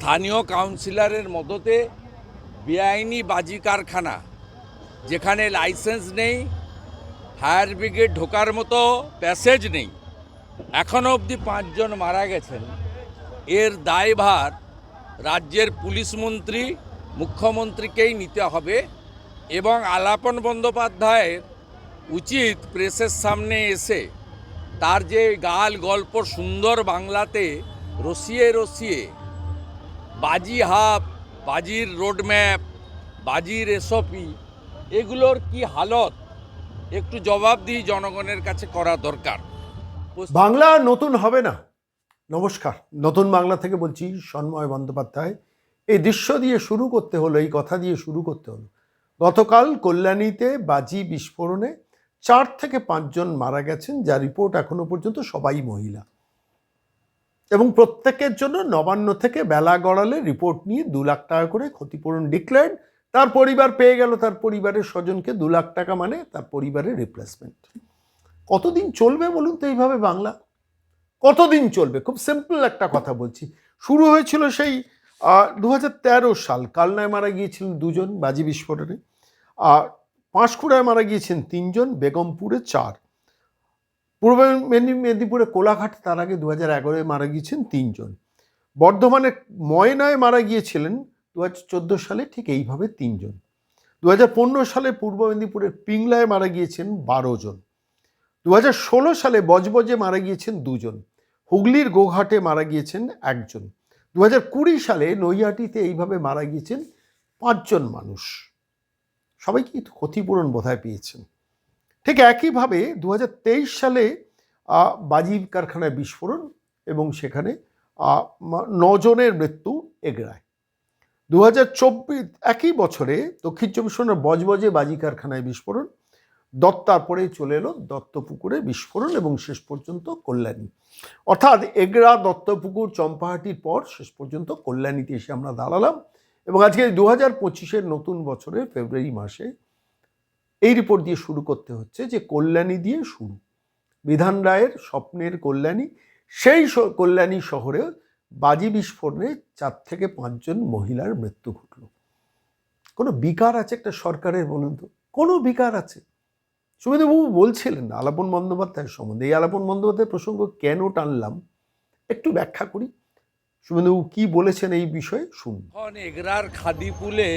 স্থানীয় কাউন্সিলরের মদতে বেআইনি বাজি কারখানা, যেখানে লাইসেন্স নেই, ফায়ার ব্রিগেড ঢোকার মতো প্যাসেজ নেই। এখনও অবধি পাঁচজন মারা গেছেন। এর দায়ভার রাজ্যের পুলিশ মন্ত্রী, মুখ্যমন্ত্রীকেই নিতে হবে এবং আলাপন বন্দ্যোপাধ্যায়ের উচিত প্রেসের সামনে এসে তার যে গাল গল্প সুন্দর বাংলাতে রসিয়ে রসিয়ে বাজি হাব বাজির রোডম্যাপ, বাজির এসপি এগুলোর কি হালত? একটু জবাবদিহি জনগণের কাছে করা দরকার। বাংলা নতুন হবে না। নমস্কার। নতুন বাংলা থেকে বলছি সন্ময় বন্দ্যোপাধ্যায়। এই দৃশ্য দিয়ে শুরু করতে হলো, এই কথা দিয়ে শুরু করতে হলো। গতকাল কল্যাণীতে বাজি বিস্ফোরণে চার থেকে পাঁচজন মারা গেছেন, যা রিপোর্ট এখনও পর্যন্ত সবাই মহিলা। এবং প্রত্যেকের জন্য নবান্ন থেকে বেলা গড়ালে রিপোর্ট নিয়ে দু লাখ টাকা করে ক্ষতিপূরণ ডিক্লেয়ার্ড তার পরিবার পেয়ে গেল, তার পরিবারের স্বজনকে দু লাখ টাকা মানে তার পরিবারের রিপ্লেসমেন্ট কতদিন চলবে বলুন তো এইভাবে বাংলা? কতদিন চলবে? খুব সিম্পল একটা কথা বলছি। শুরু হয়েছিল সেই দু হাজার তেরো সাল। কালনায় মারা গিয়েছিলেন দুজন বাজি বিস্ফোরণে। আর পাঁশকুড়ায় মারা গিয়েছেন তিনজন, বেগমপুরে চার। পূর্ব মেদিনী- মেদিনীপুরে কোলাঘাট, তার আগে দু হাজার এগারোয় মারা গিয়েছেন তিনজন। বর্ধমানে ময়নায় মারা গিয়েছিলেন দু হাজার চোদ্দ সালে ঠিক এইভাবে তিনজন। দু হাজার পনেরো সালে পূর্ব মেদিনীপুরের পিংলায় মারা গিয়েছেন বারো জন। দু হাজার ষোলো সালে বজবজে মারা গিয়েছেন দুজন। হুগলির গোঘাটে মারা গিয়েছেন একজন। দু হাজার কুড়ি সালে নৈহাটিতে এইভাবে মারা গিয়েছেন পাঁচজন মানুষ। সবাই কি ক্ষতিপূরণ বোধহয় পেয়েছেন। ঠিক একইভাবে দু হাজার তেইশ সালে বাজি কারখানায় বিস্ফোরণ এবং সেখানে নজনের মৃত্যু এগড়ায়। দু হাজার চব্বিশ একই বছরে দক্ষিণ চব্বিশ পরগনার বজবজে বাজি কারখানায় বিস্ফোরণ। দত্তার পরে চলে এলো দত্তপুকুরে বিস্ফোরণ এবং শেষ পর্যন্ত কল্যাণী। অর্থাৎ এগরা দত্তপুকুর, চম্পাহাটির পর শেষ পর্যন্ত কল্যাণীতে এসে আমরা দাঁড়ালাম এবং আজকে দু হাজার পঁচিশের নতুন বছরের ফেব্রুয়ারি মাসে এই রিপোর্ট দিয়ে শুরু করতে হচ্ছে যে কল্যাণী দিয়ে শুরু। বিধান রায়ের স্বপ্নের কল্যাণী, সেই কল্যাণী শহরে বাজি বিস্ফোরণে চার থেকে পাঁচজন মহিলার মৃত্যু ঘটল। কোনো বিকার আছে একটা সরকারের বলুন তো? কোনো বিকার আছে? সুমেধবাবু বলছিলেন আলাপন বন্দ্যোপাধ্যায়ের সম্বন্ধে, এই আলাপন বন্দ্যোপাধ্যায়ের প্রসঙ্গ কেন টানলাম? একটু ব্যাখ্যা করি। সুমেধবাবু কি বলেছেন এই বিষয়ে শুনুন। এগরার খাদিপুলে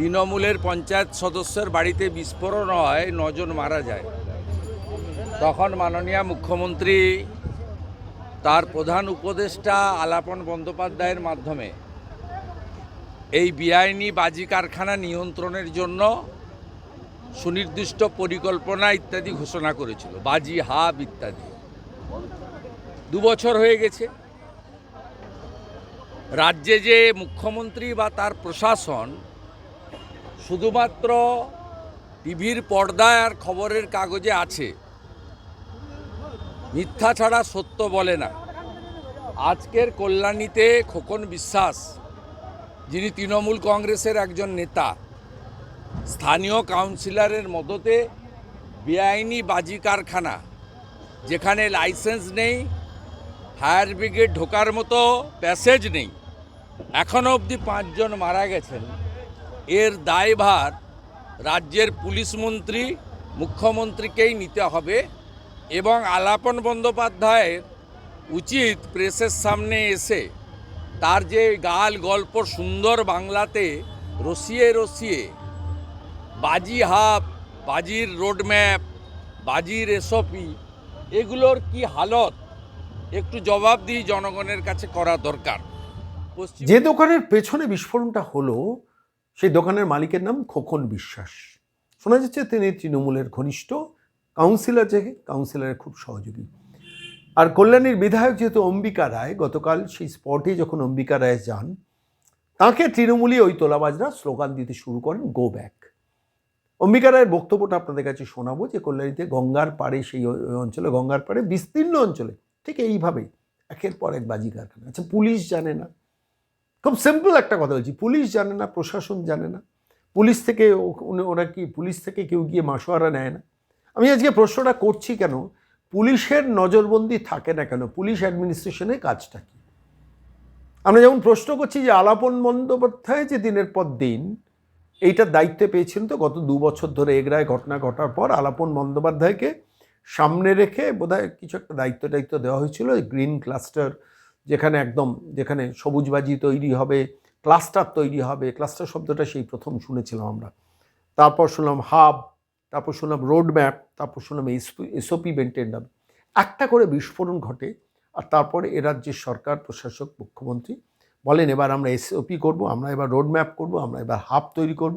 তৃণমূলের পঞ্চায়েত সদস্যের বাড়িতে বিস্ফোরণ হয়, নজন মারা যায়। তখন মাননীয় মুখ্যমন্ত্রী, তার প্রধান উপদেষ্টা আলাপন বন্দ্যোপাধ্যায়ের মাধ্যমে এই বেআইনি বাজি কারখানা নিয়ন্ত্রণের জন্য সুনির্দিষ্ট পরিকল্পনা ইত্যাদি ঘোষণা করেছিল, বাজি, হাব ইত্যাদি। দু বছর হয়ে গেছে। রাজ্যে যে মুখ্যমন্ত্রী বা তার প্রশাসন শুধুমাত্র টিভির পর্দায় আর খবরের কাগজে আছে। মিথ্যা ছাড়া সত্য বলে না। আজকের কল্যাণীতে খোকন বিশ্বাস, যিনি তৃণমূল কংগ্রেসের একজন নেতা, স্থানীয় কাউন্সিলরের মদতে বেআইনি বাজি কারখানা, যেখানে লাইসেন্স নেই, ফায়ার ব্রিগেড ঢোকার মতো প্যাসেজ নেই এখনও অবধি পাঁচজন মারা গেছেন। এর দায়ভার রাজ্যের পুলিশ মন্ত্রী, মুখ্যমন্ত্রীকেই নিতে হবে এবং আলাপন বন্দ্যোপাধ্যায়ের উচিত প্রেসের সামনে এসে তার যে গাল গল্প সুন্দর বাংলাতে রসিয়ে রসিয়ে, বাজি হাব বাজির রোডম্যাপ বাজির এসপি এগুলোর কি হালত? একটু জবাবদিহি জনগণের কাছে করা দরকার। যে দোকানের পেছনে বিস্ফোরণটা হলো সেই দোকানের মালিকের নাম খোকন বিশ্বাস। শোনা যাচ্ছে তিনি তৃণমূলের ঘনিষ্ঠ কাউন্সিলর, যে কাউন্সিলরের খুব সহযোগী। আর কল্যাণীর বিধায়ক যেহেতু অম্বিকা রায়, গতকাল সেই স্পটে যখন অম্বিকা রায় যান, তাকে তৃণমূলী ওই তোলাবাজরা স্লোগান দিতে শুরু করেন গো ব্যাক অম্বিকা রায়ের বক্তব্যটা আপনাদের কাছে শোনাবো, যে কল্যাণীতে গঙ্গার পাড়ে, সেই অঞ্চলে, গঙ্গার পাড়ে, বিস্তীর্ণ অঞ্চলে, ঠিক এইভাবেই, একের পর এক বাজি কারখানা। আচ্ছা পুলিশ জানে না। খুব সিম্পল একটা কথা বলছি। পুলিশ জানে না, প্রশাসন জানে না। পুলিশ থেকে ওরা কি পুলিশ থেকে কেউ গিয়ে মাসোয়ারা নেয় না? আমি আজকে প্রশ্নটা করছি কেন? পুলিশের নজরবন্দি থাকে না কেন? পুলিশ অ্যাডমিনিস্ট্রেশনের কাজটা কি? আমরা যেমন প্রশ্ন করছি যে আলাপন বন্দ্যোপাধ্যায় যে দিনের পর দিন এইটার দায়িত্বে পেয়েছেন তো গত দু বছর ধরে এগরায় ঘটনা ঘটার পর আলাপন বন্দ্যোপাধ্যায়কে সামনে রেখে বোধহয় কিছু একটা দায়িত্ব দায়িত্ব দেওয়া হয়েছিল গ্রিন ক্লাস্টার যেখানে একদম যেখানে সবুজবাজি তৈরি হবে ক্লাস্টার তৈরি হবে ক্লাস্টার শব্দটা সেই প্রথম শুনেছিলাম আমরা। তারপর শুনলাম হাব তারপর শুনলাম রোড ম্যাপ তারপর শুনলাম এসওপি মেনটেন হবে একটা করে বিস্ফোরণ ঘটে আর তারপরে এ রাজ্যের সরকার, প্রশাসক, মুখ্যমন্ত্রী বলেন, এবার আমরা এসওপি করব, আমরা এবার রোড ম্যাপ করব, আমরা এবার হাব তৈরি করব।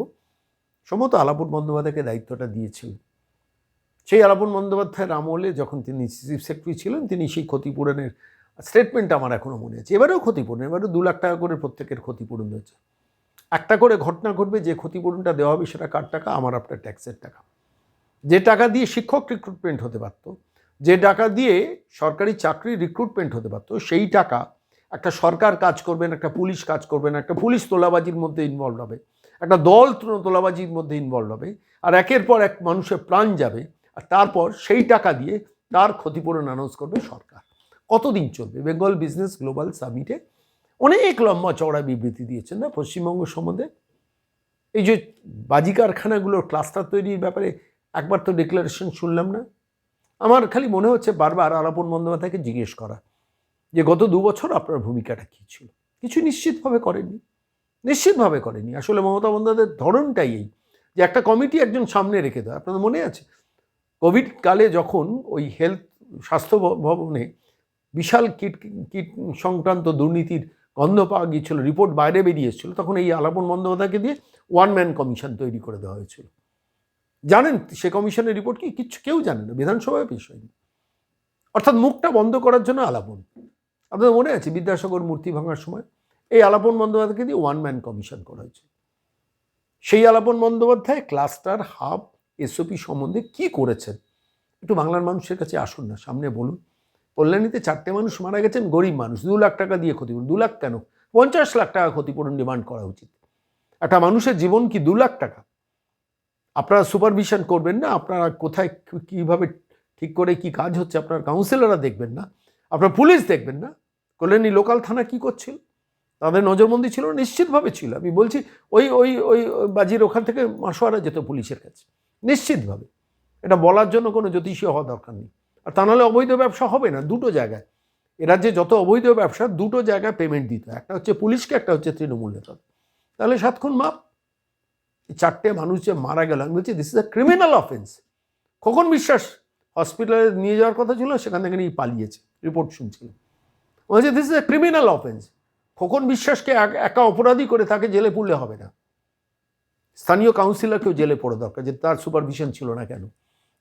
সম্ভবত আলাপুর বন্দ্যোপাধ্যায়কে দায়িত্বটা দিয়েছিলেন সেই আলাপুর বন্দ্যোপাধ্যায়ের আমলে যখন তিনি চিফ সেক্রেটারি ছিলেন, তিনি সেই ক্ষতিপূরণের স্টেটমেন্ট আমার এখনও মনে আছে। এবারেও ক্ষতিপূরণ, এবারেও দু লাখ টাকা করে প্রত্যেকের ক্ষতিপূরণ হয়েছে একটা করে ঘটনা ঘটবে, যে ক্ষতিপূরণটা দেওয়া হবে সেটা কার টাকা? আমার আপনার ট্যাক্সের টাকা। যে টাকা দিয়ে শিক্ষক রিক্রুটমেন্ট হতে পারতো, যে টাকা দিয়ে সরকারি চাকরি রিক্রুটমেন্ট হতে পারতো, সেই টাকা একটা সরকার কাজ করবেন একটা পুলিশ কাজ করবেন একটা পুলিশ তোলাবাজির মধ্যে ইনভলভ হবে, একটা দল তোলাবাজির মধ্যে ইনভলভ হবে, আর একের পর এক মানুষের প্রাণ যাবে, আর তারপর সেই টাকা দিয়ে তার ক্ষতিপূরণ অ্যানাউন্স করবে সরকার। কতদিন চলবে? বেঙ্গল বিজনেস গ্লোবাল সামিটে অনেক লম্বা চওড়া বিবৃতি দিয়েছেন না পশ্চিমবঙ্গ সম্বন্ধে? এই যে বাজি কারখানাগুলোর ক্লাস্টার তৈরির ব্যাপারে একবার তো ডিক্লারেশন শুনলাম না। আমার খালি মনে হচ্ছে বারবার আলাপন বন্দ্যোপাধ্যায়কে জিজ্ঞেস করা যে গত দু বছর আপনার ভূমিকাটা কী ছিল? কিছু নিশ্চিতভাবে করেননি। নিশ্চিতভাবে করেনি আসলে মমতা বন্দ্যোপাধ্যায়ের ধরনটাই এই যে একটা কমিটি একজন সামনে রেখে দেয়। আপনাদের মনে আছে? কোভিড কালে যখন ওই হেলথ স্বাস্থ্য ভবনে বিশাল কিট কিট সংক্রান্ত দুর্নীতির গন্ধ পাওয়া গিয়েছিল, রিপোর্ট বাইরে বেরিয়ে তখন এই আলাপন বন্দ্যোপাধ্যায়কে দিয়ে ওয়ান ম্যান কমিশন তৈরি করে দেওয়া হয়েছিল। জানেন সে কমিশনের রিপোর্ট কি? কিচ্ছু কেউ জানে না, বিধানসভায় পেশ হয়নি। অর্থাৎ মুখটা বন্ধ করার জন্য আলাপন। আপনাদের মনে আছে বিদ্যাসাগর মূর্তি ভাঙার সময়? এই আলাপন বন্দ্যোপাধ্যায়কে দিয়ে ওয়ান ম্যান কমিশন করা হয়েছে। সেই Alapan Bandyopadhyay, cluster, hub SOP সম্বন্ধে কি করেছেন? একটু বাংলার মানুষের কাছে আসুন না, সামনে বলুন। কল্যাণীতে চারটে মানুষ মারা গেছেন, গরিব মানুষ। দু লাখ টাকা দিয়ে ক্ষতিপূরণ। দু লাখ কেন? পঞ্চাশ লাখ টাকা ক্ষতিপূরণ ডিমান্ড করা উচিত। একটা মানুষের জীবন কি দু লাখ টাকা? আপনারা সুপারভিশন করবেন না? আপনারা কোথায় কীভাবে ঠিক করে কি কাজ হচ্ছে আপনার কাউন্সিলররা দেখবেন না? আপনার পুলিশ দেখবেন না? কল্যাণী লোকাল থানা কি করছিল? তাদের নজরবন্দি ছিল? নিশ্চিতভাবে ছিল। আমি বলছি, ওই ওই ওই বাজির ওখান থেকে মাসোয়ারা যেত পুলিশের কাছে। নিশ্চিতভাবে। এটা বলার জন্য কোনো জ্যোতিষী হওয়া দরকার নেই। আর তা নাহলে অবৈধ ব্যবসা হবে না, দুটো জায়গায়। এরা যে যত অবৈধ ব্যবসা, দুটো জায়গায় পেমেন্ট দিতে একটা হচ্ছে পুলিশকে, একটা হচ্ছে তৃণমূল নেতা তাহলে সাতক্ষণ মাপ। চারটে মানুষ যে মারা গেল, আমি বলছি this is a criminal offence Khokon Biswas হসপিটালে নিয়ে যাওয়ার কথা ছিল, সেখান থেকে নিয়ে পালিয়েছে রিপোর্ট শুনছিলাম বলছে this is a criminal offence Khokon বিশ্বাসকে এক- অপরাধী করে তাকে জেলে পুরলে হবে না। স্থানীয় কাউন্সিলরকেও জেলে পড়ে দরকার, যে তার সুপারভিশন ছিল না কেন।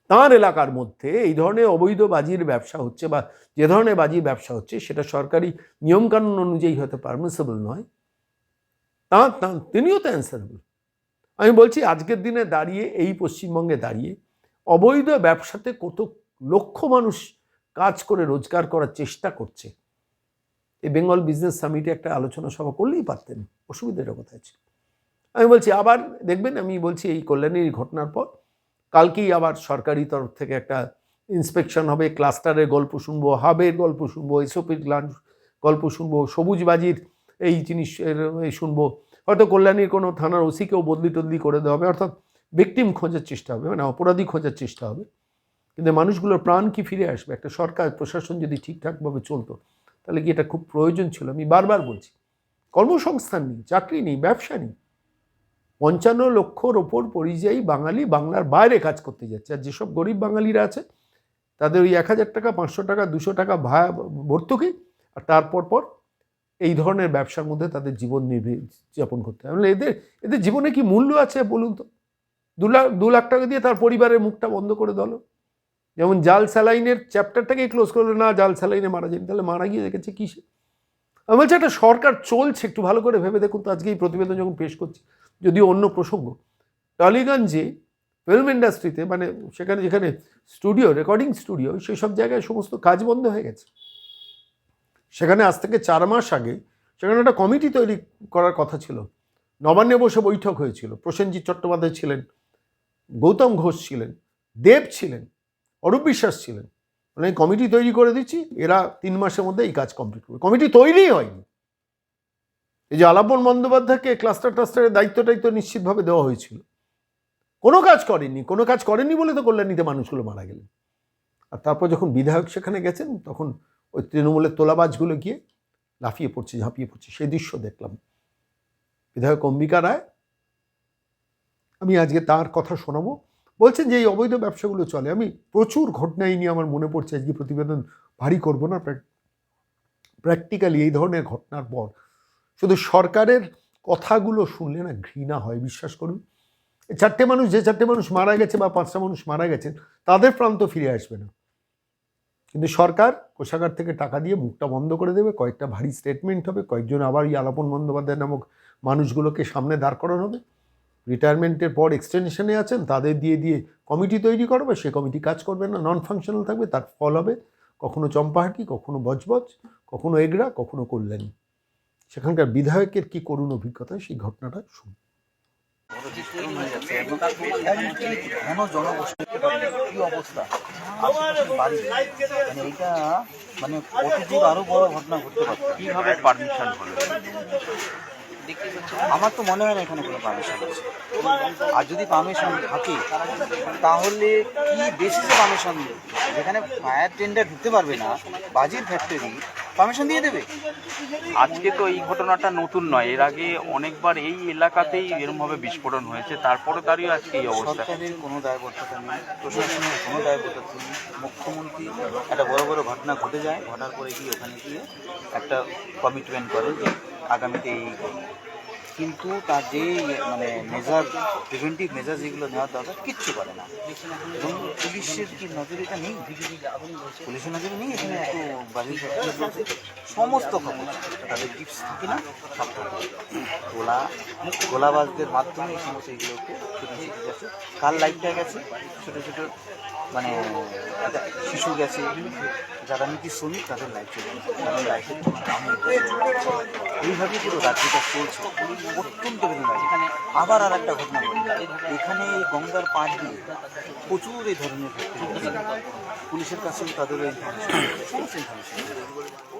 তাঁর এলাকার মধ্যে এই ধরনের অবৈধ বাজির ব্যবসা হচ্ছে বা যে ধরনের বাজির ব্যবসা হচ্ছে, সেটা সরকারি নিয়মকানুন অনুযায়ী হয়তো পারমিসেবল নয়। তা তা- তিনিও তো অ্যান্সারেবল আমি বলছি, আজকের দিনে দাঁড়িয়ে, এই পশ্চিমবঙ্গে দাঁড়িয়ে অবৈধ ব্যবসাতে কত লক্ষ মানুষ কাজ করে, রোজগার করার চেষ্টা করছে। এই বেঙ্গল বিজনেস সামিটে একটা আলোচনা সভা করলেই পারতেন, অসুবিধাটা কোথায় ছিল? আমি বলছি, আবার দেখবেন, আমি বলছি এই কল্যাণীর ঘটনার পর কালকেই আবার সরকারি তরফ থেকে একটা ইন্সপেকশন হবে ক্লাস্টারের গল্প শুনব হাবের গল্প শুনব এসওপির গল্প শুনব, সবুজবাজির এই জিনিস শুনব। হয়তো কল্যাণীর কোনো থানার ওসিকেও বদলি টদলি করে দেওয়া হবে, অর্থাৎ ভিকটিম খোঁজার চেষ্টা হবে মানে অপরাধী খোঁজার চেষ্টা হবে। কিন্তু মানুষগুলোর প্রাণ কি ফিরে আসবে? একটা সরকার, প্রশাসন যদি ঠিকঠাকভাবে চলতো, তাহলে কি এটা খুব প্রয়োজন ছিল? আমি বারবার বলছি, কর্মসংস্থান নেই, চাকরি নেই, ব্যবসা নেই। পঞ্চান্ন লক্ষর ওপর পরিযায়ী বাঙালি বাংলার বাইরে কাজ করতে যাচ্ছে। আর যেসব গরিব বাঙালিরা আছে, তাদের ওই এক হাজার টাকা, পাঁচশো টাকা, দুশো টাকা ভাড়া ভর্তুকি, আর তারপর পর এই ধরনের ব্যবসার মধ্যে তাদের জীবন যাপন করতে হয়। এদের এদের জীবনে কি মূল্য আছে বলুন তো? দু লাখ দু লাখ টাকা দিয়ে তার পরিবারের মুখটা বন্ধ করে দলো। যেমন জাল স্যালাইনের চ্যাপ্টারটাকেই ক্লোজ করল, না, জাল স্যালাইনে মারা যায়নি, তাহলে মারা গিয়ে দেখেছে কিসে? আমি বলছি, একটা সরকার চলছে, একটু ভালো করে ভেবে দেখুন তো, আজকে এই প্রতিবেদন যখন পেশ করছি যদিও অন্য প্রসঙ্গ। টালিগঞ্জে ফিল্ম ইন্ডাস্ট্রিতে মানে সেখানে, যেখানে স্টুডিও রেকর্ডিং স্টুডিও সেই সব জায়গায় সমস্ত কাজ বন্ধ হয়ে গেছে। সেখানে আজ থেকে চার মাস আগে সেখানে একটা কমিটি তৈরি করার কথা ছিল। নবান্নে বসে বৈঠক হয়েছিল। প্রসেনজিৎ চট্টোপাধ্যায় ছিলেন, গৌতম ঘোষ ছিলেন, দেব ছিলেন, অরূপ বিশ্বাস ছিলেন। মানে কমিটি তৈরি করে দিচ্ছি, এরা তিন মাসের মধ্যে এই কাজ কমপ্লিট করবে। কমিটি তৈরিই হয়নি। এই যে আলাপন বন্দ্যোপাধ্যায়কে ক্লাস্টার টাস্টারের দায়িত্ব টাইত্ব নিশ্চিতভাবে দেওয়া হয়েছিল। কোনো কাজ করেনি কোনো কাজ করেনি বলে তো কল্যাণীতে মানুষগুলো মারা গেলেন। আর তারপর যখন বিধায়ক সেখানে গেছেন, তখন ওই তৃণমূলের তোলাবাজগুলো গিয়ে লাফিয়ে পড়ছে, ঝাঁপিয়ে পড়ছে। সেই দৃশ্য দেখলাম। বিধায়ক অম্বিকা রায়, আমি আজকে তার কথা শোনাবো। বলছেন যে এই অবৈধ ব্যবসাগুলো চলে। আমি প্রচুর ঘটনা এই নিয়ে আমার মনে পড়ছে। আজকে প্রতিবেদন ভারী করব না। প্র্যাকটিক্যালি এই ধরনের ঘটনার পর শুধু সরকারের কথাগুলো শুনলে না ঘৃণা হয়, বিশ্বাস করুন। চারটে মানুষ, যে চারটে মানুষ মারা গেছে বা পাঁচটা মানুষ মারা গেছেন, তাদের প্রান্ত ফিরে আসবে না। কিন্তু সরকার কোষাগার থেকে টাকা দিয়ে মুখটা বন্ধ করে দেবে, কয়েকটা ভারী স্টেটমেন্ট হবে, কয়েকজন আবার এই আলাপন বন্দ্যোপাধ্যায় নামক মানুষগুলোকে সামনে দাঁড় করানো হবে। রিটায়ারমেন্টের পর এক্সটেনশনে আছেন, তাদের দিয়ে দিয়ে কমিটি তৈরি করবে, সে কমিটি কাজ করবে না নন ফাংশনাল থাকবে, তার ফল হবে। কখনো চম্পাহাটি, কখনো বজবজ, কখনো এগরা কখনো কল্যাণী। সেখানকার বিধায়কের কি করুণ অভিজ্ঞতা সেই ঘটনাটা শুনুন। অবস্থা? মানে এটা মানে বড় ঘটনা ঘটতে পারমিশন আমার তো মনে হয় না এখানে কোনো পারমিশন আছে। আর যদি পারমিশন থাকে, তাহলে কি বেসিসে পারমিশন যেখানে ফায়ার টেন্ডার ঢুকতে পারবে না, বাজির ফ্যাক্টরি পারমিশন দিয়ে দেবে? আজকে তো এই ঘটনাটা নতুন নয়। এর আগে অনেকবার এই এলাকাতেই এরমভাবে বিস্ফোরণ হয়েছে। তারপরে তারই আজকে এই অবস্থা। সরকারের কোনো দায়বদ্ধতা নেই। প্রশাসনের কোনো দায়বদ্ধতা নেই। মুখ্যমন্ত্রী একটা বড় বড় ঘটনা ঘটে যায়। ঘটার পরে গিয়ে ওখানে গিয়ে একটা কমিটমেন্ট করে যে আগামীতে এই। কিন্তু তার যে মানে মেজার প্রিভেন্টিভ মেজার যেগুলো নেওয়ার দরকার, কিচ্ছু করে না। এবং পুলিশের কি নজরে এটা নেই? পুলিশের নজরে নেই, এখানে একটু বাড়ির সমস্ত খবর তাদের টিপস থাকে না, সব গোলা, গোলাবাজদের মাধ্যমে এই সমস্ত এগুলোকে যাচ্ছে কার লাইটটা গেছে। ছোটো ছোটো মানে শিশু গেছে। যারা নাকি শ্রমিক, তাদের লাইফ চলে তাদের লাইফের এইভাবে পুরো রাজ্যটা চলছে। অত্যন্ত এখানে আবার আর একটা ঘটনা ঘটল। এখানে গঙ্গার পাঁচ দিয়ে প্রচুর এই ধরনের পুলিশের কাছেও তাদের ইনফরমেশন ইনফরমেশন